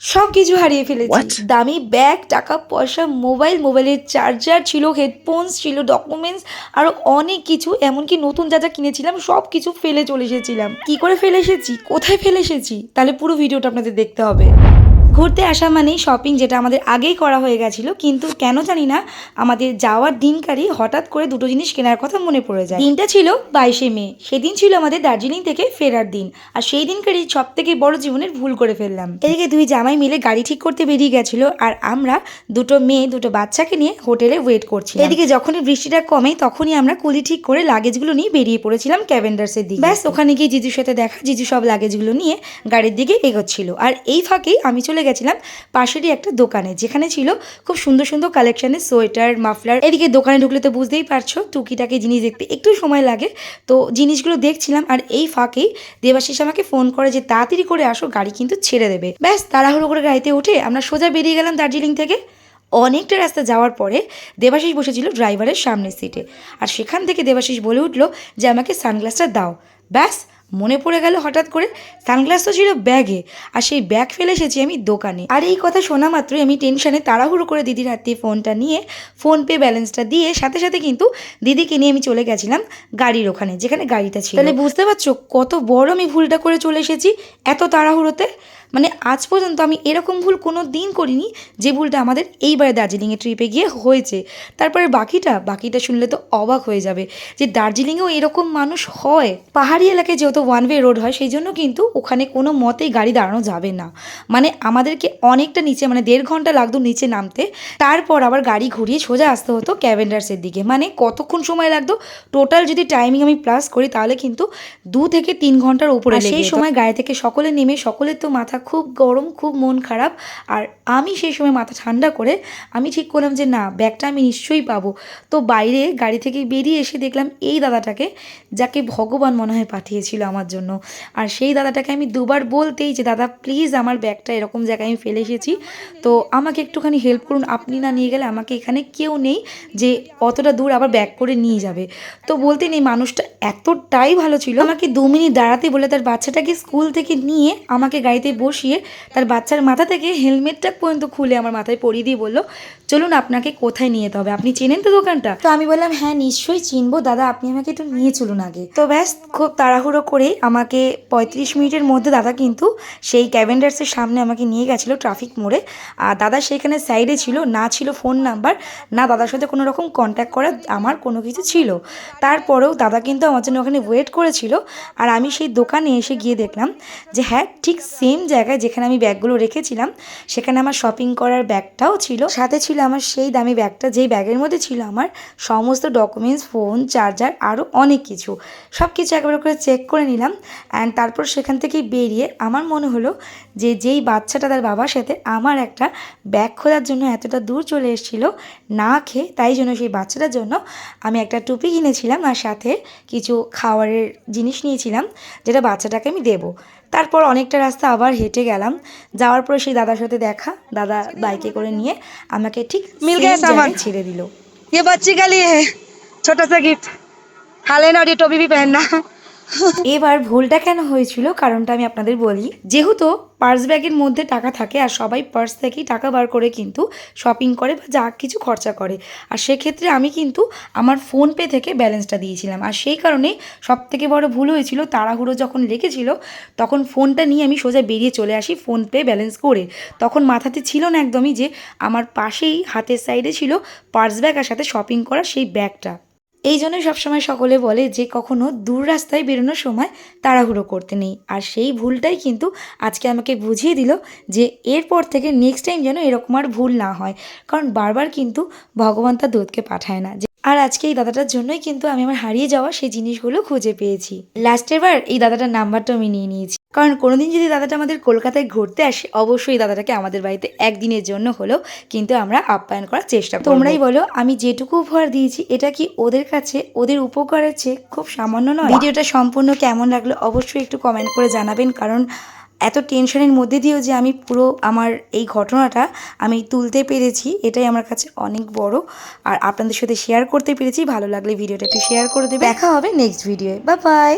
সব কিছু হারিয়ে ফেলেছি। দামি ব্যাগ টাকা পয়সা মোবাইল মোবাইলের চার্জার ছিল হেডফোনস ছিল ডকুমেন্টস আরও অনেক কিছু এমনকি নতুন যা যা কিনেছিলাম সব কিছু ফেলে চলে এসেছিলাম। কি করে ফেলে এসেছি? কোথায় ফেলে এসেছি? তাহলে পুরো ভিডিওটা আপনাদের দেখতে হবে। ঘুরতে আসা মানেই শপিং যেটা আমাদের আগেই করা হয়ে গেছিল, কিন্তু কেন জানি না আমাদের যাওয়ার দিনকারই হঠাৎ করে দুটো জিনিস কেনার কথা মনে পড়ে যায়। দিনটা ছিল বাইশে মে, সেদিন ছিল আমাদের দার্জিলিং থেকে ফেরার দিন, আর সেই দিনকারই সব থেকে বড় জীবনের ভুল করে ফেললাম। এদিকে দুই জামাই মিলে গাড়ি ঠিক করতে বেরিয়ে গেছিল, আর আমরা দুটো মেয়ে, দুটো বাচ্চাকে নিয়ে হোটেলে ওয়েট করছি এদিকে যখনই বৃষ্টিটা কমে, তখনই আমরা কুলি ঠিক করে লাগেজগুলো নিয়ে বেরিয়ে পড়েছিলাম ক্যাভেন্ডার্সের দিকে। ব্যাস, ওখানে গিয়ে জিজুর সাথে দেখা, জিজু সব লাগেজগুলো নিয়ে গাড়ির দিকে এগোচ্ছিল। আর এই ফাঁকেই আমি চলে গেছিলাম পাশেরই একটা দোকানে, যেখানে ছিল খুব সুন্দর সুন্দর কালেকশনের সোয়েটার, মাফলার, এদিকে দোকানে ঢুকলে তো বুঝতেই পারছ টুকিটাকি জিনিস দেখতে, একটু সময় লাগে। তো জিনিসগুলো দেখছিলাম আর এই ফাঁকেই দেবাশিস আমাকে ফোন করে যে, তাড়াতাড়ি করে আসো, গাড়ি কিন্তু ছেড়ে দেবে। ব্যাস, তাড়াহুড়ো করে গাড়িতে উঠে আমরা সোজা বেরিয়ে গেলাম দার্জিলিং থেকে। অনেকটা রাস্তা যাওয়ার পরে দেবাশিস বসেছিল ড্রাইভারের সামনের সিটে আর সেখান থেকে দেবাশিস বলে উঠল যে, আমাকে সানগ্লাসটা দাও। ব্যাস মনে পড়ে গেল হঠাৎ করে। সানগ্লাস তো ছিল ব্যাগে, আর সেই ব্যাগ ফেলে এসেছি আমি দোকানে। আর এই কথা শোনা মাত্রই আমি টেনশনে তাড়াহুড়ো করে দিদির হাত দিয়ে ফোনটা নিয়ে ফোন পে ব্যালেন্সটা দিয়ে সাথে সাথে কিন্তু দিদিকে নিয়ে আমি চলে গেছিলাম গাড়ির ওখানে, যেখানে গাড়িটা ছিল। তাহলে বুঝতে পারছ কত বড় আমি ভুলটা করে চলে এসেছি এত তাড়াহুড়োতে? মানে আজ পর্যন্ত আমি এরকম ভুল কোনো দিন করিনি যে ভুলটা আমাদের এইবারে দার্জিলিংয়ে ট্রিপে গিয়ে হয়েছে। তারপরে বাকিটা বাকিটা শুনলে তো অবাক হয়ে যাবে যে দার্জিলিংয়েও এরকম মানুষ হয়। পাহাড়ি এলাকায় যেহেতু ওয়ান ওয়ে রোড হয় সেই জন্য কিন্তু ওখানে কোনো মতেই গাড়ি দাঁড়ানো যাবে না। মানে আমাদেরকে অনেকটা নিচে মানে দেড় ঘণ্টা লাগতো নিচে নামতে। তারপর আবার গাড়ি ঘুরিয়ে সোজা আসতে হতো ক্যাভেন্ডার্সের দিকে। মানে কতক্ষণ সময় লাগতো? টোটাল যদি টাইমিং আমি প্লাস করি তাহলে কিন্তু দু থেকে তিন ঘণ্টার উপরে সেই সেই সময় গাড়ি থেকে সকলে নেমে সকলের তো মাথা খুব গরম, খুব মন খারাপ। আর আমি সেই সময় মাথা ঠান্ডা করে আমি ঠিক করলাম যে, না, ব্যাগটা আমি নিশ্চয়ই পাবো। তো বাইরে গাড়ি থেকে বেরিয়ে এসে দেখলাম এই দাদাটাকে, যাকে ভগবান মনে হয় পাঠিয়েছিল আমার জন্য। আর সেই দাদাটাকে আমি দুবার বলতেই যে, দাদা প্লিজ আমার ব্যাগটা এরকম জায়গায় আমি ফেলে এসেছি। তো আমাকে একটুখানি হেল্প করুন। আপনি না নিয়ে গেলে আমাকে এখানে কেউ নেই যে, অতটা দূর আবার ব্যাগ করে নিয়ে যাবে। তো বলতে নেই, মানুষটা এতটাই ভালো ছিল। আমাকে দু মিনিট দাঁড়াতে বলে তার বাচ্চাটাকে স্কুল থেকে নিয়ে আমাকে গাড়িতে বসিয়ে তার বাচ্চার মাথা থেকে হেলমেটটা পর্যন্ত খুলে আমার মাথায় পরিয়ে দিয়ে বলল, চলুন আপনাকে কোথায় নিয়ে যেতে হবে? আপনি চেনেন তো দোকানটা? তো আমি বললাম হ্যাঁ নিশ্চয়ই চিনবো। দাদা, আপনি আমাকে একটু নিয়ে চলুন আগে। তো ব্যাস, খুব তাড়াহুড়ো করে আমাকে পঁয়ত্রিশ মিনিটের মধ্যে দাদা কিন্তু সেই ক্যাভেন্ডার্সের সামনে আমাকে নিয়ে গেছিল ট্রাফিক মোড়ে। আর দাদা সেখানে সাইডে ছিল, না ছিল ফোন নাম্বার, না দাদার সাথে কোনো রকম কন্ট্যাক্ট করা আমার কোনো কিছু ছিল। তারপরেও দাদা কিন্তু আমার জন্য ওখানে ওয়েট করেছিল। আর আমি সেই দোকানে এসে গিয়ে দেখলাম যে হ্যাঁ ঠিক সেম জায়গায় যেখানে আমি ব্যাগগুলো রেখেছিলাম, সেখানে আমার শপিং করার ব্যাগটাও ছিল। সাথে ছিল আমার সেই দামি ব্যাগটা যেই ব্যাগের মধ্যে ছিল আমার সমস্ত ডকুমেন্টস ফোন চার্জার আরও অনেক কিছু। সব কিছু একবার করে চেক করে নিলাম অ্যান্ড তারপর সেখান থেকেই বেরিয়ে আমার মনে হলো যে যেই বাচ্চাটা তার বাবার সাথে আমার একটা ব্যাগ খোঁজার জন্য এতটা দূর চলে এসেছিল, না খেয়ে তাই জন্য সেই বাচ্চাটার জন্য আমি একটা টুপি কিনেছিলাম আর সাথে কিছু খাওয়ারের জিনিস নিয়েছিলাম, যেটা বাচ্চাটাকে আমি দেবো। তারপর অনেকটা রাস্তা আবার হেঁটে গেলাম যাওয়ার পরে সেই দাদার সাথে দেখা দাদা বাইকে করে নিয়ে আমাকে ঠিক মিল same গয়া সামান। জায়গায় ছেড়ে দিল ये बच्ची के लिए है छोटा सा गिफ्ट खा लेना और ये टोपी भी पहनना এবার ভুলটা কেন হয়েছিল কারণটা আমি আপনাদের বলি। যেহেতু পার্স ব্যাগের মধ্যে টাকা থাকে আর সবাই পার্স থেকেই টাকা বার করে কিন্তু শপিং করে বা যা কিছু খরচা করে। আর সেক্ষেত্রে আমি কিন্তু আমার ফোনপে থেকে ব্যালেন্সটা দিয়েছিলাম। আর সেই কারণে সব থেকে বড় ভুল হয়েছিল, তাড়াহুড়ো যখন লেগেছিল, তখন ফোনটা নিয়ে আমি সোজা বেরিয়ে চলে আসি ফোনপে ব্যালেন্স করে। তখন মাথাতে ছিল না একদমই যে আমার পাশেই হাতের সাইডে ছিল পার্স ব্যাগ আর সাথে শপিং করা সেই ব্যাগটা। এই জন্য সবসময় সকলে বলে যে কখনো দূর রাস্তায় বেরোনোর সময় তাড়াহুড়ো করতে নেই। আর সেই ভুলটাই কিন্তু আজকে আমাকে বুঝিয়ে দিল যে এরপর থেকে নেক্সট টাইম যেন এরকম আর ভুল না হয়। কারণ বারবার কিন্তু ভগবান তার দুধকে পাঠায় না। আর আজকে এই দাদাটার জন্যই কিন্তু আমি আমার হারিয়ে যাওয়া সেই জিনিসগুলো খুঁজে পেয়েছি। লাস্টের বার এই দাদাটার নাম্বারটা আমি নিয়ে নিয়েছি। কারণ কোনোদিন যদি দাদাটা আমাদের কলকাতায় ঘুরতে আসে, অবশ্যই দাদাটাকে আমাদের বাড়িতে একদিনের জন্য হলেও কিন্তু আমরা আপ্যায়ন করার চেষ্টা তোমরাই বলো, আমি যেটুকু উপহার দিয়েছি, এটা কি ওদের কাছে, ওদের উপকারের চেয়ে খুব সামান্য নয়? ভিডিওটা সম্পূর্ণ কেমন লাগল অবশ্যই একটু কমেন্ট করে জানাবেন, কারণ এত টেনশনের মধ্যে দিয়েও যে আমি পুরো আমার এই ঘটনাটা আমি তুলতে পেরেছি, এটাই আমার কাছে অনেক বড়। আর আপনাদের সাথে শেয়ার করতে পেরেছি, ভালো লাগলে ভিডিওটা একটু শেয়ার করে দেবে দেখা হবে নেক্সট ভিডিওয়ে বা বাই